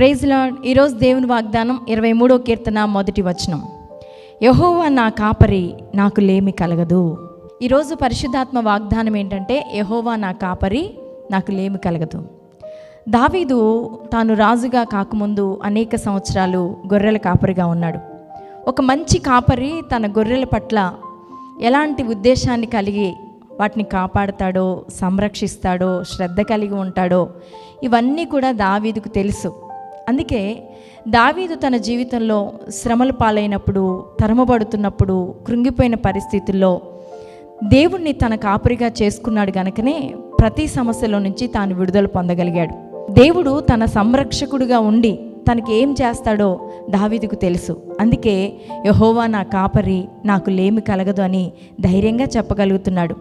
Praise lord ఈరోజు దేవుని వాగ్దానం ఇరవై మూడో కీర్తన మొదటి వచనం. యహోవా నా కాపరి నాకు లేమి కలగదు. ఈరోజు పరిశుద్ధాత్మ వాగ్దానం ఏంటంటే యహోవా నా కాపరి నాకు లేమి కలగదు. దావీదు తాను రాజుగా కాకముందు అనేక సంవత్సరాలు గొర్రెల కాపరిగా ఉన్నాడు. ఒక మంచి కాపరి తన గొర్రెల పట్ల ఎలాంటి ఉద్దేశాన్ని కలిగి వాటిని కాపాడుతాడో సంరక్షిస్తాడో శ్రద్ధ కలిగి ఉంటాడో ఇవన్నీ కూడా దావీదుకు తెలుసు. అందుకే దావీదు తన జీవితంలో శ్రమలు పాలైనప్పుడు తరమబడుతున్నప్పుడు కృంగిపోయిన పరిస్థితుల్లో దేవుణ్ణి తన కాపరిగా చేసుకున్నాడు గనుకనే ప్రతి సమస్యలో నుంచి తాను విడుదల పొందగలిగాడు. దేవుడు తన సంరక్షకుడుగా ఉండి తనకి ఏం చేస్తాడో దావీదుకు తెలుసు. అందుకే యహోవా నా కాపరి నాకు లేమి కలగదు అని ధైర్యంగా చెప్పగలుగుతున్నాడు.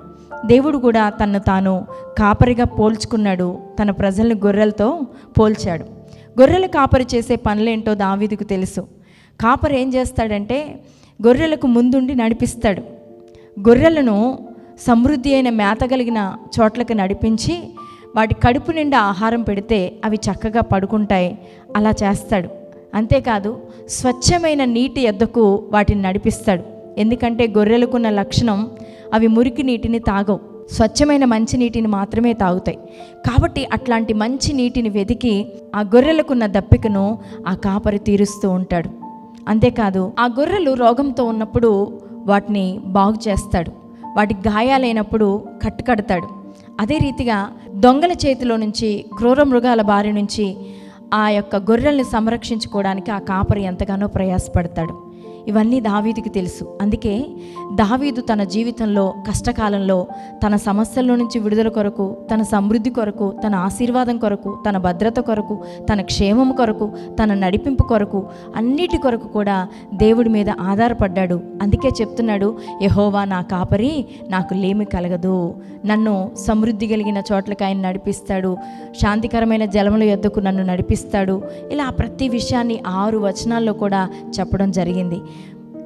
దేవుడు కూడా తను తాను కాపరిగా పోల్చుకున్నాడు. తన ప్రజలను గొర్రెలతో పోల్చాడు. గొర్రెల కాపరి చేసే పనులేంటో దావీదుకు తెలుసు. కాపరి ఏం చేస్తాడంటే గొర్రెలకు ముందుండి నడిపిస్తాడు. గొర్రెలను సమృద్ధి అయిన మేత కలిగిన చోట్లకు నడిపించి వాటి కడుపు నిండా ఆహారం పెడితే అవి చక్కగా పడుకుంటాయి. అలా చేస్తాడు. అంతేకాదు స్వచ్ఛమైన నీటి ఎద్దకు వాటిని నడిపిస్తాడు. ఎందుకంటే గొర్రెలకున్న లక్షణం అవి మురికి నీటిని తాగవు. స్వచ్ఛమైన మంచి నీటిని మాత్రమే తాగుతాయి. కాబట్టి అట్లాంటి మంచి నీటిని వెతికి ఆ గొర్రెలకున్న దప్పికను ఆ కాపరి తీరుస్తూ ఉంటాడు. అంతేకాదు ఆ గొర్రెలు రోగంతో ఉన్నప్పుడు వాటిని బాగు చేస్తాడు. వాటి గాయాలైనప్పుడు కట్టుకడతాడు. అదే రీతిగా దొంగల చేతిలో నుంచి క్రూర మృగాల బారి నుంచి ఆ యొక్క గొర్రెల్ని సంరక్షించుకోవడానికి ఆ కాపరి ఎంతగానో ప్రయాసపడతాడు. ఇవన్నీ దావీదుకి తెలుసు. అందుకే దావీదు తన జీవితంలో కష్టకాలంలో తన సమస్యల నుంచి విడుదల కొరకు తన సమృద్ధి కొరకు తన ఆశీర్వాదం కొరకు తన భద్రత కొరకు తన క్షేమం కొరకు తన నడిపింపు కొరకు అన్నిటి కొరకు కూడా దేవుడి మీద ఆధారపడ్డాడు. అందుకే చెప్తున్నాడు యహోవా నా కాపరి నాకు లేమి కలగదు. నన్ను సమృద్ధి కలిగిన చోట్లకి ఆయన నడిపిస్తాడు. శాంతికరమైన జలముల యొద్దకు నన్ను నడిపిస్తాడు. ఇలా ప్రతి విషయాన్ని ఆరు వచనాల్లో కూడా చెప్పడం జరిగింది.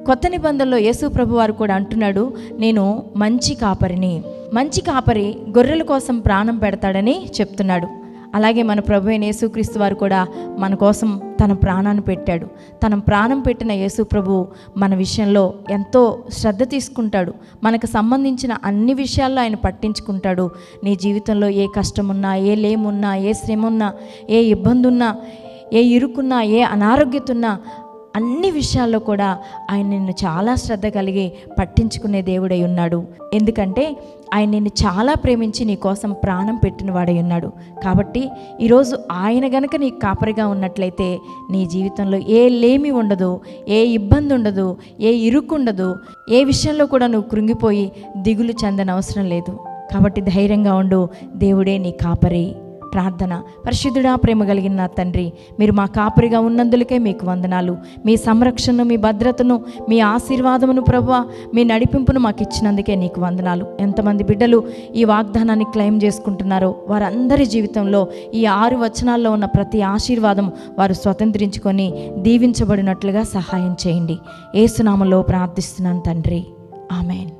కొత్త నిబంధనలో యేసు ప్రభు వారు కూడా అంటున్నాడు నేను మంచి కాపరిని మంచి కాపరి గొర్రెల కోసం ప్రాణం పెడతాడని చెప్తున్నాడు. అలాగే మన ప్రభు అయిన యేసుక్రీస్తు వారు కూడా మన కోసం తన ప్రాణాన్ని పెట్టాడు. తన ప్రాణం పెట్టిన యేసు ప్రభు మన విషయంలో ఎంతో శ్రద్ధ తీసుకుంటాడు. మనకు సంబంధించిన అన్ని విషయాల్లో ఆయన పట్టించుకుంటాడు. నీ జీవితంలో ఏ కష్టమున్నా ఏ లేమున్నా ఏ శ్రమ ఉన్నా ఏ ఇబ్బంది ఉన్నా ఏ ఇరుకున్నా ఏ అనారోగ్యతున్నా అన్ని విషయాల్లో కూడా ఆయన నిన్ను చాలా శ్రద్ధ కలిగి పట్టించుకునే దేవుడై ఉన్నాడు. ఎందుకంటే ఆయన నిన్ను చాలా ప్రేమించి నీ కోసం ప్రాణం పెట్టిన వాడై ఉన్నాడు. కాబట్టి ఈరోజు ఆయన గనక నీకు కాపరిగా ఉన్నట్లయితే నీ జీవితంలో ఏ లేమి ఉండదు ఏ ఇబ్బంది ఉండదు ఏ ఇరుకు ఉండదు ఏ విషయంలో కూడా నువ్వు కృంగిపోయి దిగులు చెందనవసరం లేదు. కాబట్టి ధైర్యంగా ఉండు దేవుడే నీ కాపరి. ప్రార్థన. పరిశుద్ధుడా ప్రేమ కలిగిన నా తండ్రి మీరు మా కాపరిగా ఉన్నందులకే మీకు వందనాలు. మీ సంరక్షణను మీ భద్రతను మీ ఆశీర్వాదమును ప్రభు మీ నడిపింపును మాకు ఇచ్చినందుకే నీకు వందనాలు. ఎంతమంది బిడ్డలు ఈ వాగ్దానాన్ని క్లెయిమ్ చేసుకుంటున్నారో వారందరి జీవితంలో ఈ ఆరు వచనాల్లో ఉన్న ప్రతి ఆశీర్వాదం వారు స్వతంత్రించుకొని దీవించబడినట్లుగా సహాయం చేయండి. ఏసునామలో ప్రార్థిస్తున్నాను తండ్రి. ఆమెన్.